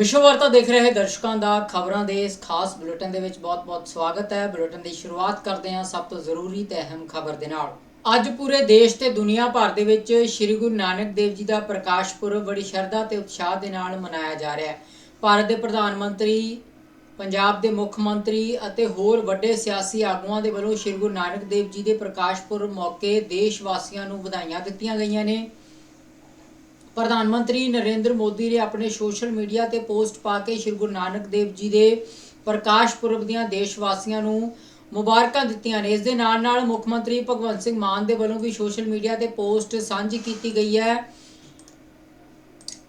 ਵਿਸ਼ਵ ਵਾਰਤਾ ਦੇਖ ਰਹੇ ਦਰਸ਼ਕਾਂ ਦਾ ਖਬਰਾਂ ਦੇ ਇਸ ਖਾਸ ਬੁਲੇਟਿਨ ਦੇ ਵਿੱਚ ਬਹੁਤ-ਬਹੁਤ ਸਵਾਗਤ ਹੈ। ਬੁਲੇਟਿਨ ਦੀ ਸ਼ੁਰੂਆਤ ਕਰਦੇ ਹਾਂ ਸਭ ਤੋਂ ਜ਼ਰੂਰੀ ਤੇ ਅਹਿਮ ਖਬਰ ਦੇ ਨਾਲ। ਅੱਜ ਪੂਰੇ ਦੇਸ਼ ਤੇ ਦੁਨੀਆ ਭਰ ਦੇ ਵਿੱਚ ਸ੍ਰੀ ਗੁਰੂ ਨਾਨਕ ਦੇਵ ਜੀ ਦਾ ਪ੍ਰਕਾਸ਼ ਪੁਰਬ ਬੜੀ ਸ਼ਰਧਾ ਤੇ ਉਤਸ਼ਾਹ ਦੇ ਨਾਲ ਮਨਾਇਆ ਜਾ ਰਿਹਾ ਹੈ। ਭਾਰਤ ਦੇ ਪ੍ਰਧਾਨ ਮੰਤਰੀ, ਪੰਜਾਬ ਦੇ ਮੁੱਖ ਮੰਤਰੀ ਅਤੇ ਹੋਰ ਵੱਡੇ ਸਿਆਸੀ ਆਗੂਆਂ ਦੇ ਵੱਲੋਂ ਸ੍ਰੀ ਗੁਰੂ ਨਾਨਕ ਦੇਵ ਜੀ ਦੇ ਪ੍ਰਕਾਸ਼ ਪੁਰਬ ਮੌਕੇ ਦੇਸ਼ ਵਾਸੀਆਂ ਨੂੰ ਵਧਾਈਆਂ ਦਿੱਤੀਆਂ ਗਈਆਂ ਨੇ। ਪ੍ਰਧਾਨ ਮੰਤਰੀ ਨਰਿੰਦਰ ਮੋਦੀ ਨੇ ਆਪਣੇ ਸੋਸ਼ਲ ਮੀਡੀਆ ਤੇ ਪੋਸਟ ਪਾ ਕੇ ਸ਼੍ਰੀ ਗੁਰੂ ਨਾਨਕ ਦੇਵ ਜੀ ਦੇ ਪ੍ਰਕਾਸ਼ ਪੁਰਬ ਦੀਆਂ ਦੇਸ਼ ਵਾਸੀਆਂ ਨੂੰ ਮੁਬਾਰਕਾਂ ਦਿੱਤੀਆਂ ਨੇ। ਇਸ ਦੇ ਨਾਲ ਨਾਲ ਮੁੱਖ ਮੰਤਰੀ ਭਗਵੰਤ ਸਿੰਘ ਮਾਨ ਦੇ ਵੱਲੋਂ ਵੀ ਸੋਸ਼ਲ ਮੀਡੀਆ ਤੇ ਪੋਸਟ ਸਾਂਝੀ ਕੀਤੀ ਗਈ ਹੈ।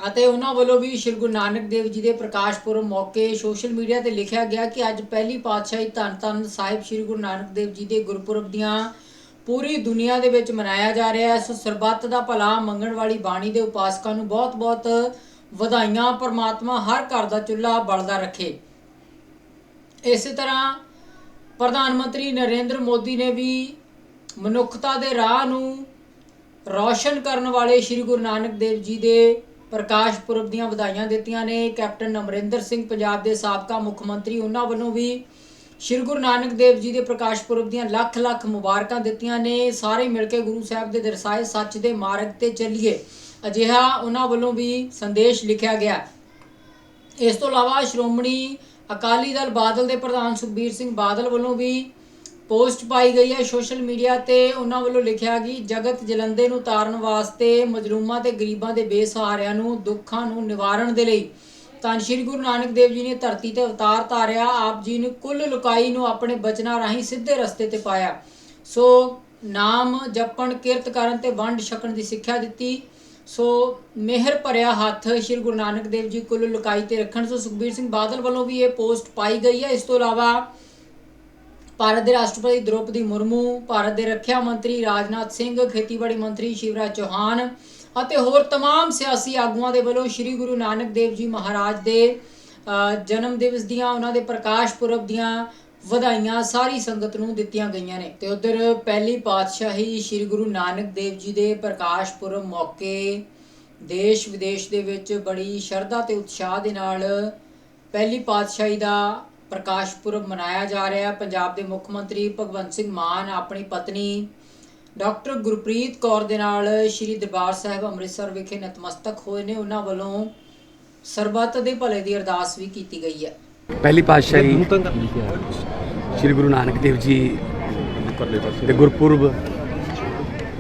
ਅਤੇ ਉਹਨਾਂ ਵੱਲੋਂ ਵੀ ਸ਼੍ਰੀ ਗੁਰੂ ਨਾਨਕ ਦੇਵ ਜੀ ਦੇ ਪ੍ਰਕਾਸ਼ ਪੁਰਬ ਮੌਕੇ ਸੋਸ਼ਲ ਮੀਡੀਆ ਤੇ ਲਿਖਿਆ ਗਿਆ ਕਿ ਅੱਜ ਪਹਿਲੀ ਪਾਤਸ਼ਾਹੀ ਧੰਨ ਧੰਨ ਸਾਹਿਬ ਸ਼੍ਰੀ ਗੁਰੂ ਨਾਨਕ ਦੇਵ ਜੀ ਦੇ ਗੁਰਪੁਰਬ ਦੀਆਂ ਪੂਰੀ ਦੁਨੀਆ ਦੇ ਵਿੱਚ ਮਨਾਇਆ ਜਾ ਰਿਹਾ ਹੈ। ਇਸ ਸਰਬੱਤ ਦਾ ਭਲਾ ਮੰਗਣ ਵਾਲੀ ਬਾਣੀ ਦੇ ਉਪਾਸਕਾਂ ਨੂੰ ਬਹੁਤ-ਬਹੁਤ ਵਧਾਈਆਂ। ਪਰਮਾਤਮਾ ਹਰ ਘਰ ਦਾ ਚੁੱਲ੍ਹਾ ਬਲਦਾ ਰੱਖੇ। ਇਸੇ ਤਰ੍ਹਾਂ ਪ੍ਰਧਾਨ ਮੰਤਰੀ ਨਰਿੰਦਰ ਮੋਦੀ ਨੇ ਵੀ ਮਨੁੱਖਤਾ ਦੇ ਰਾਹ ਨੂੰ ਰੌਸ਼ਨ ਕਰਨ ਵਾਲੇ ਸ੍ਰੀ ਗੁਰੂ ਨਾਨਕ ਦੇਵ ਜੀ ਦੇ ਪ੍ਰਕਾਸ਼ ਪੁਰਬ ਦੀਆਂ ਵਧਾਈਆਂ ਦਿੱਤੀਆਂ ਨੇ। ਕੈਪਟਨ ਅਮਰਿੰਦਰ ਸਿੰਘ ਪੰਜਾਬ ਦੇ ਸਾਬਕਾ ਮੁੱਖ ਮੰਤਰੀ, ਉਹਨਾਂ ਵੱਲੋਂ ਵੀ ਸ੍ਰੀ ਗੁਰੂ ਨਾਨਕ ਦੇਵ ਜੀ ਦੇ ਪ੍ਰਕਾਸ਼ ਪੁਰਬ ਦੀਆਂ ਲੱਖ ਲੱਖ ਮੁਬਾਰਕਾਂ ਦਿੱਤੀਆਂ ਨੇ। ਸਾਰੇ ਮਿਲ ਕੇ ਗੁਰੂ ਸਾਹਿਬ ਦੇ ਦਰਸਾਏ ਸੱਚ ਦੇ ਮਾਰਗ ਤੇ ਚੱਲੀਏ। ਅਜਿਹਾ ਉਹਨਾਂ ਵੱਲੋਂ ਵੀ ਸੰਦੇਸ਼ ਲਿਖਿਆ ਗਿਆ। ਇਸ ਤੋਂ ਇਲਾਵਾ ਸ਼੍ਰੋਮਣੀ ਅਕਾਲੀ ਦਲ ਬਾਦਲ ਦੇ ਪ੍ਰਧਾਨ ਸੁਖਬੀਰ ਸਿੰਘ ਬਾਦਲ ਵੱਲੋਂ ਵੀ ਪੋਸਟ ਪਾਈ ਗਈ ਹੈ ਸੋਸ਼ਲ ਮੀਡੀਆ ਤੇ। ਉਹਨਾਂ ਵੱਲੋਂ ਲਿਖਿਆ ਕਿ ਜਗਤ ਜਲੰਦੇ ਨੂੰ ਤਾਰਨ ਵਾਸਤੇ ਮਜਲੂਮਾਂ ਤੇ ਗਰੀਬਾਂ ਦੇ ਬੇਸਹਾਰਿਆਂ ਨੂੰ ਦੁੱਖਾਂ ਨੂੰ ਨਿਵਾਰਨ ਦੇ ਲਈ ਤਾਂ ਸ਼੍ਰੀ ਗੁਰੂ ਨਾਨਕ ਦੇਵ ਜੀ ਨੇ ਧਰਤੀ ਤੇ ਅਵਤਾਰ ਧਾਰਿਆ ਆਪ ਜੀ ਨੇ ਕੁੱਲ ਲੁਕਾਈ ਨੂੰ ਆਪਣੇ ਬਚਨਾਂ ਰਾਹੀਂ ਸਿੱਧੇ ਰਸਤੇ ਤੇ ਪਾਇਆ। ਸੋ ਨਾਮ ਜਪਣ, ਕਿਰਤ ਕਰਨ ਤੇ ਵੰਡ ਛਕਣ ਦੀ ਸਿੱਖਿਆ ਦਿੱਤੀ। ਸੋ ਮਿਹਰ ਭਰਿਆ ਹੱਥ ਸ਼੍ਰੀ ਗੁਰੂ ਨਾਨਕ ਦੇਵ ਜੀ ਕੁੱਲ ਲੁਕਾਈ ਤੇ ਰੱਖਣ। ਸੋ ਸੁਖਬੀਰ ਸਿੰਘ ਬਾਦਲ ਵੱਲੋਂ ਵੀ ਇਹ ਪੋਸਟ ਪਾਈ ਗਈ ਹੈ। ਇਸ ਤੋਂ ਇਲਾਵਾ ਭਾਰਤ ਦੇ ਰਾਸ਼ਟਰਪਤੀ ਦ੍ਰੋਪਦੀ ਮੁਰਮੂ, ਭਾਰਤ ਦੇ ਰੱਖਿਆ ਮੰਤਰੀ ਰਾਜਨਾਥ ਸਿੰਘ, ਖੇਤੀਬਾੜੀ ਮੰਤਰੀ ਸ਼ਿਵਰਾਜ ਚੌਹਾਨ ਅਤੇ ਹੋਰ तमाम ਸਿਆਸੀ ਆਗੂਆਂ ਦੇ ਵੱਲੋਂ ਸ੍ਰੀ ਗੁਰੂ ਨਾਨਕ ਦੇਵ ਜੀ ਮਹਾਰਾਜ ਦੇ ਅ, ਜਨਮ ਦਿਵਸ ਦੀਆਂ ਉਹਨਾਂ ਦੇ ਪ੍ਰਕਾਸ਼ ਪੁਰਬ ਦੀਆਂ ਵਧਾਈਆਂ ਸਾਰੀ ਸੰਗਤ ਨੂੰ ਦਿੱਤੀਆਂ ਗਈਆਂ ਨੇ ਤੇ ਉਧਰ ਪਹਿਲੀ ਪਾਤਸ਼ਾਹੀ ਸ੍ਰੀ ਗੁਰੂ ਨਾਨਕ ਦੇਵ ਜੀ ਦੇ ਪ੍ਰਕਾਸ਼ ਪੁਰਬ ਮੌਕੇ ਦੇਸ਼ ਵਿਦੇਸ਼ ਦੇ ਵਿੱਚ ਬੜੀ ਸ਼ਰਧਾ ਤੇ ਉਤਸ਼ਾਹ ਦੇ ਨਾਲ ਪਹਿਲੀ ਪਾਤਸ਼ਾਹੀ ਦਾ ਪ੍ਰਕਾਸ਼ ਪੁਰਬ ਮਨਾਇਆ ਜਾ ਰਿਹਾ ਹੈ ਪੰਜਾਬ ਦੇ ਮੁੱਖ ਮੰਤਰੀ ਭਗਵੰਤ ਸਿੰਘ ਮਾਨ ਆਪਣੀ ਪਤਨੀ ਡਾਕਟਰ ਗੁਰਪ੍ਰੀਤ ਕੌਰ ਦੇ ਨਾਲ ਸ੍ਰੀ ਦਰਬਾਰ ਸਾਹਿਬ ਅੰਮ੍ਰਿਤਸਰ ਵਿਖੇ ਨਤਮਸਤਕ ਹੋਏ ਨੇ। ਉਹਨਾਂ ਵੱਲੋਂ ਸਰਬੱਤ ਦੇ ਭਲੇ ਦੀ ਅਰਦਾਸ ਵੀ ਕੀਤੀ ਗਈ ਹੈ। ਪਹਿਲੀ ਪਾਤਸ਼ਾਹੀ ਸ੍ਰੀ ਗੁਰੂ ਨਾਨਕ ਦੇਵ ਜੀ ਦੇ ਗੁਰਪੁਰਬ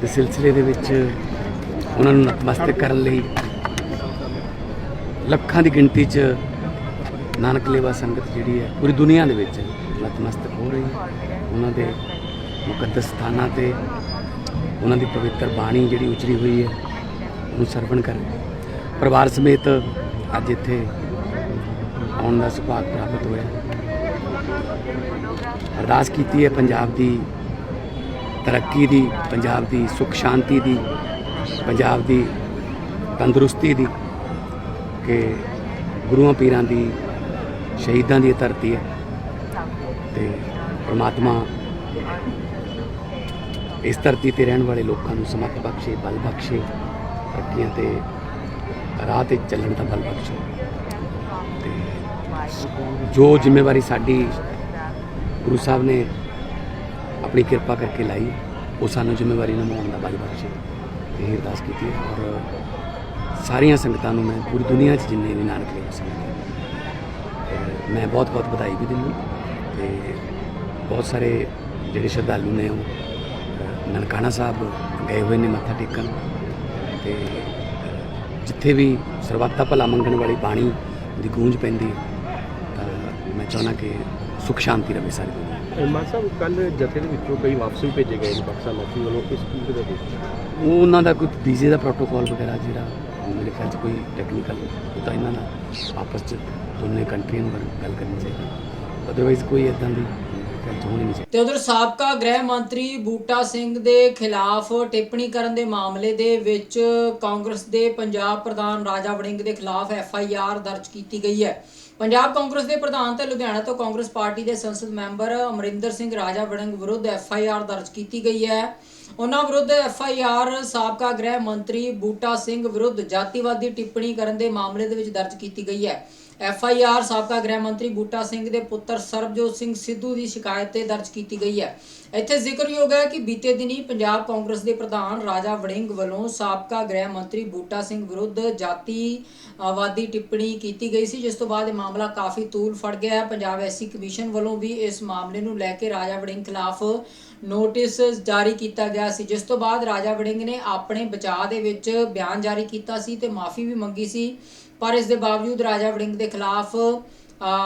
ਦੇ ਸਿਲਸਿਲੇ ਦੇ ਵਿੱਚ ਉਹਨਾਂ ਨੂੰ ਨਤਮਸਤਕ ਕਰਨ ਲਈ ਲੱਖਾਂ ਦੀ ਗਿਣਤੀ 'ਚ ਨਾਨਕ ਲੇਵਾ ਸੰਗਤ ਜਿਹੜੀ ਹੈ, ਪੂਰੀ ਦੁਨੀਆ ਦੇ ਵਿੱਚ ਨਤਮਸਤਕ ਹੋ ਰਹੀ ਹੈ। ਉਹਨਾਂ ਦੇ ਮੁਕੱਦਸ ਸਥਾਨਾਂ ਤੇ ਉਹਨਾਂ ਦੀ ਪਵਿੱਤਰ ਬਾਣੀ ਜਿਹੜੀ ਉਚਰੀ ਹੋਈ ਹੈ, ਉਹਨੂੰ ਸਰਵਣ ਕਰ ਪਰਿਵਾਰ ਸਮੇਤ ਅੱਜ ਇੱਥੇ ਆਉਣ ਦਾ ਸੁਭਾਗ ਪ੍ਰਾਪਤ ਹੋਇਆ। ਅਰਦਾਸ ਕੀਤੀ ਹੈ ਪੰਜਾਬ ਦੀ ਤਰੱਕੀ ਦੀ, ਪੰਜਾਬ ਦੀ ਸੁਖ ਸ਼ਾਂਤੀ ਦੀ, ਪੰਜਾਬ ਦੀ ਤੰਦਰੁਸਤੀ ਦੀ ਕਿ ਗੁਰੂਆਂ ਪੀਰਾਂ ਦੀ ਸ਼ਹੀਦਾਂ ਦੀ ਧਰਤੀ ਹੈ। ਤੇ ਪ੍ਰਮਾਤਮਾ ਇਸ ਧਰਤੀ ਤੇ ਰਹਿਣ ਵਾਲੇ ਲੋਕਾਂ ਨੂੰ ਸਮੱਤ ਬਖਸ਼ੇ, ਬਲ ਬਖਸ਼ੇ ਤਰੱਕੀਆਂ ਤੇ ਰਾਹ ਤੇ ਚੱਲਣ ਦਾ ਬਲ ਬਖਸ਼ੇ। ਤੇ ਜੋ ਜ਼ਿੰਮੇਵਾਰੀ ਸਾਡੀ ਗੁਰੂ ਸਾਹਿਬ ਨੇ ਆਪਣੀ ਕਿਰਪਾ ਕਰਕੇ ਲਾਈ, ਉਹ ਸਾਨੂੰ ਜ਼ਿੰਮੇਵਾਰੀ ਨਿਭਾਉਣ ਦਾ ਬਲ ਬਖਸ਼ੇ। ਇਹ ਅਰਦਾਸ ਕੀਤੀ ਔਰ ਸਾਰੀਆਂ ਸੰਗਤਾਂ ਨੂੰ ਮੈਂ ਪੂਰੀ ਦੁਨੀਆ 'ਚ ਜਿੰਨੇ ਵੀ ਨਾਨਕ ਲੇਵਾ ਸੰਗਤ ਮੈਂ ਬਹੁਤ ਬਹੁਤ ਵਧਾਈ ਵੀ ਦਿੰਦਾ ਤੇ ਬਹੁਤ ਸਾਰੇ ਜਿਹੜੇ ਸ਼ਰਧਾਲੂ ਨੇ ਉਹ ਨਨਕਾਣਾ ਸਾਹਿਬ ਗਏ ਹੋਏ ਨੇ ਮੱਥਾ ਟੇਕਣ ਤੇ ਜਿੱਥੇ ਵੀ ਸਰਬੱਤ ਦਾ ਭਲਾ ਮੰਗਣ ਵਾਲੀ ਬਾਣੀ ਦੀ ਗੂੰਜ ਪੈਂਦੀ ਤਾਂ ਮੈਂ ਚਾਹੁੰਦਾ ਕਿ ਸੁਖ ਸ਼ਾਂਤੀ ਰਵੇ ਸਾਰੀ ਦੁਨੀਆ। ਮਾਨ ਸਾਹਿਬ ਕੱਲ ਜਥੇ ਦੇ ਵਿੱਚੋਂ ਕਈ ਵਾਪਸ ਵੀ ਭੇਜੇ ਗਏ ਨੇ ਪਾਕਿਸਤਾਨ ਵਾਪਸੀ ਵੱਲੋਂ ਇਸ ਚੀਜ਼ ਦੇ ਉਹ ਉਹਨਾਂ ਦਾ ਕੋਈ ਵੀਜ਼ੇ ਦਾ ਪ੍ਰੋਟੋਕਾਲ ਵਗੈਰਾ ਜਿਹੜਾ ਮੇਰੇ ਖਿਆਲ 'ਚ ਕੋਈ ਟੈਕਨੀਕਲ ਉਹ ਤਾਂ ਇਹਨਾਂ ਦਾ ਆਪਸ 'ਚ ਦੋਨੇ ਕੰਟਰੀਆਂ ਨੂੰ ਗੱਲ ਕਰਨੀ ਚਾਹੀਦੀ ਅਦਰਵਾਈਜ਼ ਕੋਈ ਇਦਾਂ ਦੀ ਹੋਣੀ ਨਹੀਂ ਚਾਹੀਦੀ। ਤੇ ਉਧਰ ਸਾਬਕਾ ਗ੍ਰਹਿ ਮੰਤਰੀ ਬੂਟਾ ਸਿੰਘ ਦੇ ਖਿਲਾਫ ਟਿੱਪਣੀ ਕਰਨ ਦੇ ਮਾਮਲੇ ਦੇ ਵਿੱਚ ਕਾਂਗਰਸ ਦੇ ਪੰਜਾਬ ਪ੍ਰਧਾਨ ਰਾਜਾ ਵੜਿੰਗ ਦੇ ਖਿਲਾਫ ਐਫ ਆਈ ਆਰ ਦਰਜ ਕੀਤੀ ਗਈ ਹੈ। ਪੰਜਾਬ ਕਾਂਗਰਸ ਦੇ ਪ੍ਰਧਾਨ ਤੇ ਲੁਧਿਆਣਾ ਤੋਂ ਕਾਂਗਰਸ ਪਾਰਟੀ ਦੇ ਸੰਸਦ ਮੈਂਬਰ ਅਮਰਿੰਦਰ ਸਿੰਘ ਰਾਜਾ ਵੜਿੰਗ ਵਿਰੁੱਧ ਐਫ ਆਈ ਆਰ ਦਰਜ ਕੀਤੀ ਗਈ ਹੈ। ਉਹਨਾਂ ਵਿਰੁੱਧ ਐਫ ਆਈ ਆਰ ਸਾਬਕਾ ਗ੍ਰਹਿ ਮੰਤਰੀ ਬੂਟਾ ਸਿੰਘ ਵਿਰੁੱਧ ਜਾਤੀਵਾਦੀ ਟਿੱਪਣੀ ਕਰਨ ਦੇ ਮਾਮਲੇ ਦੇ ਵਿੱਚ ਦਰਜ ਕੀਤੀ ਗਈ ਹੈ। ਐਫ ਆਈ ਆਰ ਸਾਬਕਾ ਗ੍ਰਹਿ ਮੰਤਰੀ ਬੂਟਾ ਸਿੰਘ ਦੇ ਪੁੱਤਰ ਸਰਬਜੋਤ ਸਿੰਘ ਸਿੱਧੂ ਦੀ ਸ਼ਿਕਾਇਤ ਤੇ ਦਰਜ ਕੀਤੀ ਗਈ ਹੈ। ਇੱਥੇ ਜ਼ਿਕਰਯੋਗ ਹੈ ਕਿ ਬੀਤੇ ਦਿਨੀ ਪੰਜਾਬ ਕਾਂਗਰਸ ਦੇ ਪ੍ਰਧਾਨ ਰਾਜਾ ਵੜਿੰਗ ਵੱਲੋਂ ਸਾਬਕਾ ਗ੍ਰਹਿ ਮੰਤਰੀ ਬੂਟਾ ਸਿੰਘ ਵਿਰੁੱਧ ਜਾਤੀਵਾਦੀ ਟਿੱਪਣੀ ਕੀਤੀ ਗਈ ਸੀ, ਜਿਸ ਤੋਂ ਬਾਅਦ ਇਹ ਮਾਮਲਾ ਕਾਫੀ ਤੂਲ ਫੜ ਗਿਆ ਹੈ। ਪੰਜਾਬ ਐਸਸੀ ਕਮਿਸ਼ਨ ਵੱਲੋਂ ਵੀ ਇਸ ਮਾਮਲੇ ਨੂੰ ਲੈ ਕੇ ਰਾਜਾ ਵੜਿੰਗ ਖਿਲਾਫ ਨੋਟਿਸ ਜਾਰੀ ਕੀਤਾ ਗਿਆ ਸੀ, ਜਿਸ ਤੋਂ ਬਾਅਦ ਰਾਜਾ ਵੜਿੰਗ ਨੇ ਆਪਣੇ ਬਚਾਅ ਦੇ ਵਿੱਚ ਬਿਆਨ ਜਾਰੀ ਕੀਤਾ ਸੀ ਤੇ ਮਾਫੀ ਵੀ ਮੰਗੀ ਸੀ। ਪਰ ਇਸ ਦੇ ਬਾਵਜੂਦ ਰਾਜਾ ਵੜਿੰਗ ਦੇ ਖਿਲਾਫ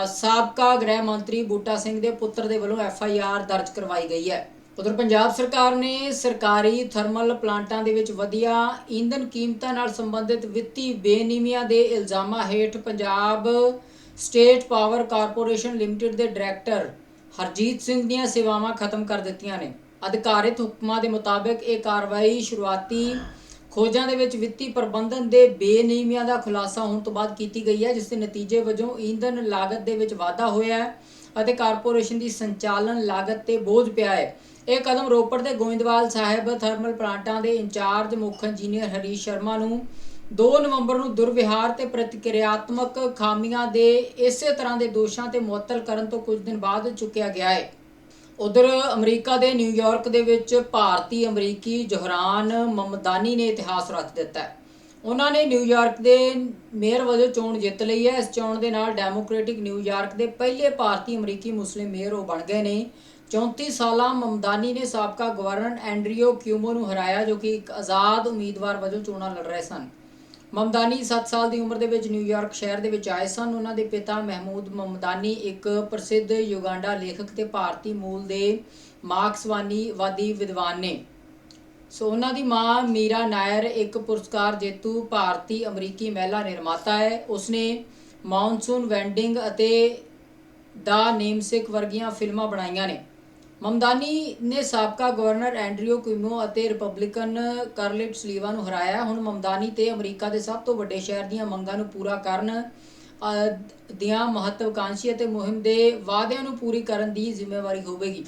ਸਾਬਕਾ ਗ੍ਰਹਿ ਮੰਤਰੀ ਬੂਟਾ ਸਿੰਘ ਦੇ ਪੁੱਤਰ ਦੇ ਵੱਲੋਂ ਐਫ ਆਈ ਆਰ ਦਰਜ ਕਰਵਾਈ ਗਈ ਹੈ। ਉਧਰ ਪੰਜਾਬ ਸਰਕਾਰ ਨੇ ਸਰਕਾਰੀ ਥਰਮਲ ਪਲਾਂਟਾਂ ਦੇ ਵਿੱਚ ਵਧੀਆ ਈਂਧਨ ਕੀਮਤਾਂ ਨਾਲ ਸੰਬੰਧਿਤ ਵਿੱਤੀ ਬੇਨਿਯਮੀਆਂ ਦੇ ਇਲਜ਼ਾਮਾਂ ਹੇਠ Punjab state power corporation limited ਦੇ ਡਾਇਰੈਕਟਰ ਹਰਜੀਤ ਸਿੰਘ ਦੀਆਂ ਸੇਵਾਵਾਂ ਖਤਮ ਕਰ ਦਿੱਤੀਆਂ ਨੇ। ਅਧਿਕਾਰਿਤ ਹੁਕਮਾਂ ਦੇ ਮੁਤਾਬਕ ਇਹ ਕਾਰਵਾਈ ਸ਼ੁਰੂਆਤੀ ਖੋਜਾਂ ਦੇ ਵਿੱਚ ਵਿੱਤੀ ਪ੍ਰਬੰਧਨ ਦੇ ਬੇਨਿਯਮੀਆਂ ਦਾ ਖੁਲਾਸਾ ਹੋਣ ਤੋਂ ਬਾਅਦ ਕੀਤੀ ਗਈ ਹੈ, ਜਿਸ ਦੇ ਨਤੀਜੇ ਵਜੋਂ ਈਂਧਨ ਲਾਗਤ ਦੇ ਵਿੱਚ ਵਾਧਾ ਹੋਇਆ ਹੈ ਅਤੇ ਕਾਰਪੋਰੇਸ਼ਨ ਦੀ ਸੰਚਾਲਨ ਲਾਗਤ ਤੇ ਬੋਝ ਪਿਆ ਹੈ। ਇਹ ਕਦਮ ਰੋਪੜ ਦੇ ਗੋਇੰਦਵਾਲ ਸਾਹਿਬ ਥਰਮਲ ਪਲਾਂਟਾਂ ਦੇ ਇੰਚਾਰਜ ਮੁੱਖ ਇੰਜੀਨੀਅਰ ਹਰੀਸ਼ ਸ਼ਰਮਾ ਨੂੰ 2 ਨਵੰਬਰ ਨੂੰ ਦੁਰਵਿਹਾਰ ਤੇ ਪ੍ਰਤੀਕਿਰਿਆਤਮਕ ਖਾਮੀਆਂ ਦੇ ਇਸੇ ਤਰ੍ਹਾਂ ਦੇ ਦੋਸ਼ਾਂ ਤੇ ਮੁਅੱਤਲ ਕਰਨ ਤੋਂ ਕੁਝ ਦਿਨ ਬਾਅਦ ਚੁੱਕਿਆ ਗਿਆ ਹੈ। ਉਧਰ ਅਮਰੀਕਾ ਦੇ ਨਿਊਯਾਰਕ ਦੇ ਵਿੱਚ ਭਾਰਤੀ ਅਮਰੀਕੀ ਜੋਹਰਾਨ ਮਮਦਾਨੀ ਨੇ ਇਤਿਹਾਸ ਰਚ ਦਿੱਤਾ ਹੈ। ਉਹਨਾਂ ਨੇ ਨਿਊਯਾਰਕ ਦੇ ਮੇਅਰ ਵਜੋਂ ਚੋਣ ਜਿੱਤ ਲਈ ਹੈ। ਇਸ ਚੋਣ ਦੇ ਨਾਲ ਡੈਮੋਕ੍ਰੈਟਿਕ ਨਿਊਯਾਰਕ ਦੇ ਪਹਿਲੇ ਭਾਰਤੀ ਅਮਰੀਕੀ ਮੁਸਲਿਮ ਮੇਅਰ ਉਹ ਬਣ ਗਏ ਨੇ। 34 ਸਾਲਾ ਮਮਦਾਨੀ ਨੇ ਸਾਬਕਾ ਗਵਰਨਰ ਐਂਡਰੀਓ ਕਿਊਮੋ ਨੂੰ ਹਰਾਇਆ, ਜੋ ਕਿ ਇੱਕ ਆਜ਼ਾਦ ਉਮੀਦਵਾਰ ਵਜੋਂ ਚੋਣਾਂ ਲੜ ਰਹੇ ਸਨ। ਮਮਦਾਨੀ 7 ਸਾਲ ਦੀ ਉਮਰ ਦੇ ਵਿੱਚ ਨਿਊਯਾਰਕ ਸ਼ਹਿਰ ਦੇ ਵਿੱਚ ਆਏ ਸਨ। ਉਹਨਾਂ ਦੇ ਪਿਤਾ ਮਹਿਮੂਦ ਮਮਦਾਨੀ ਇੱਕ ਪ੍ਰਸਿੱਧ ਯੁਗਾਂਡਾ ਲੇਖਕ ਤੇ ਭਾਰਤੀ ਮੂਲ ਦੇ ਮਾਰਕਸਵਾਦੀਵਾਦੀ ਵਿਦਵਾਨ ਨੇ। ਸੋ ਉਹਨਾਂ ਦੀ ਮਾਂ ਮੀਰਾ ਨਾਇਰ ਇੱਕ ਪੁਰਸਕਾਰ ਜੇਤੂ ਭਾਰਤੀ ਅਮਰੀਕੀ ਮਹਿਲਾ ਨਿਰਮਾਤਾ ਹੈ। ਉਸਨੇ ਮੌਨਸੂਨ ਵੈਂਡਿੰਗ ਅਤੇ ਦਾ ਨੇਮਸਿਕ ਵਰਗੀਆਂ ਫਿਲਮਾਂ ਬਣਾਈਆਂ ਨੇ। ਮਮਦਾਨੀ ਨੇ ਸਾਬਕਾ ਗਵਰਨਰ ਐਂਡਰਿਓ ਕੁਇਮੋ ਅਤੇ ਰਿਪਬਲਿਕਨ ਕਰਲਿਟ ਸਲੀਵਾ ਨੂੰ ਹਰਾਇਆ। ਹੁਣ ਮਮਦਾਨੀ ਤੇ ਅਮਰੀਕਾ ਦੇ ਸਭ ਤੋਂ ਵੱਡੇ ਸ਼ਹਿਰ ਦੀਆਂ ਮੰਗਾਂ ਨੂੰ ਪੂਰਾ ਕਰਨ ਦੀਆਂ ਮਹੱਤਵਕਾਂਸ਼ੀ ਅਤੇ ਮੁਹਿੰਮ ਦੇ ਵਾਅਦਿਆਂ ਨੂੰ ਪੂਰੀ ਕਰਨ ਦੀ ਜ਼ਿੰਮੇਵਾਰੀ ਹੋਵੇਗੀ।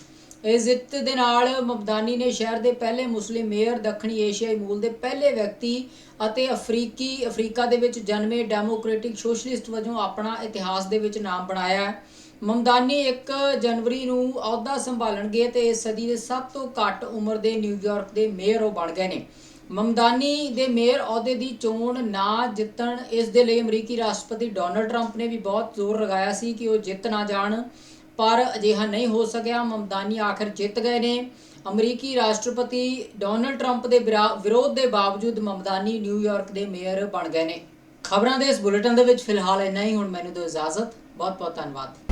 ਇਸ ਜਿੱਤ ਦੇ ਨਾਲ ਮਮਦਾਨੀ ਨੇ ਸ਼ਹਿਰ ਦੇ ਪਹਿਲੇ ਮੁਸਲਿਮ ਮੇਅਰ, ਦੱਖਣੀ ਏਸ਼ੀਆਈ ਮੂਲ ਦੇ ਪਹਿਲੇ ਵਿਅਕਤੀ ਅਤੇ ਅਫਰੀਕੀ, ਅਫਰੀਕਾ ਦੇ ਵਿੱਚ ਜਨਮੇ ਡੈਮੋਕ੍ਰੈਟਿਕ ਸੋਸ਼ਲਿਸਟ ਵਜੋਂ ਆਪਣਾ ਇਤਿਹਾਸ ਦੇ ਵਿੱਚ ਨਾਮ ਬਣਾਇਆ। ਹੈ ਮਮਦਾਨੀ 1 ਜਨਵਰੀ ਨੂੰ ਅਹੁਦਾ ਸੰਭਾਲਣਗੇ ਤੇ ਇਸ ਸਦੀ ਦੇ ਸਭ ਤੋਂ ਘੱਟ ਉਮਰ ਦੇ ਨਿਊਯਾਰਕ ਦੇ ਮੇਅਰ ਉਹ ਬਣ ਗਏ ਨੇ। ਮਮਦਾਨੀ ਦੇ ਮੇਅਰ ਅਹੁਦੇ ਦੀ ਚੋਣ ਨਾ ਜਿੱਤਣ ਇਸ ਦੇ ਲਈ ਅਮਰੀਕੀ ਰਾਸ਼ਟਰਪਤੀ ਡੋਨਲਡ ਟਰੰਪ ਨੇ ਵੀ ਬਹੁਤ ਜ਼ੋਰ ਲਗਾਇਆ ਸੀ ਕਿ ਉਹ ਜਿੱਤ ਨਾ ਜਾਣ, ਪਰ ਅਜਿਹਾ ਨਹੀਂ ਹੋ ਸਕਿਆ। ਮਮਦਾਨੀ ਆਖਰ ਜਿੱਤ ਗਏ ਨੇ। ਅਮਰੀਕੀ ਰਾਸ਼ਟਰਪਤੀ ਡੋਨਲਡ ਟਰੰਪ ਦੇ ਵਿਰਾ- ਵਿਰੋਧ ਦੇ ਬਾਵਜੂਦ ਮਮਦਾਨੀ ਨਿਊਯਾਰਕ ਦੇ ਮੇਅਰ ਬਣ ਗਏ ਨੇ। ਖਬਰਾਂ ਦੇ ਇਸ ਬੁਲੇਟਿਨ ਦੇ ਵਿੱਚ ਫਿਲਹਾਲ ਇੰਨਾ ਹੀ। ਹੁਣ ਮੈਨੂੰ ਦਿਓ ਇਜਾਜ਼ਤ। ਬਹੁਤ ਬਹੁਤ ਧੰਨਵਾਦ।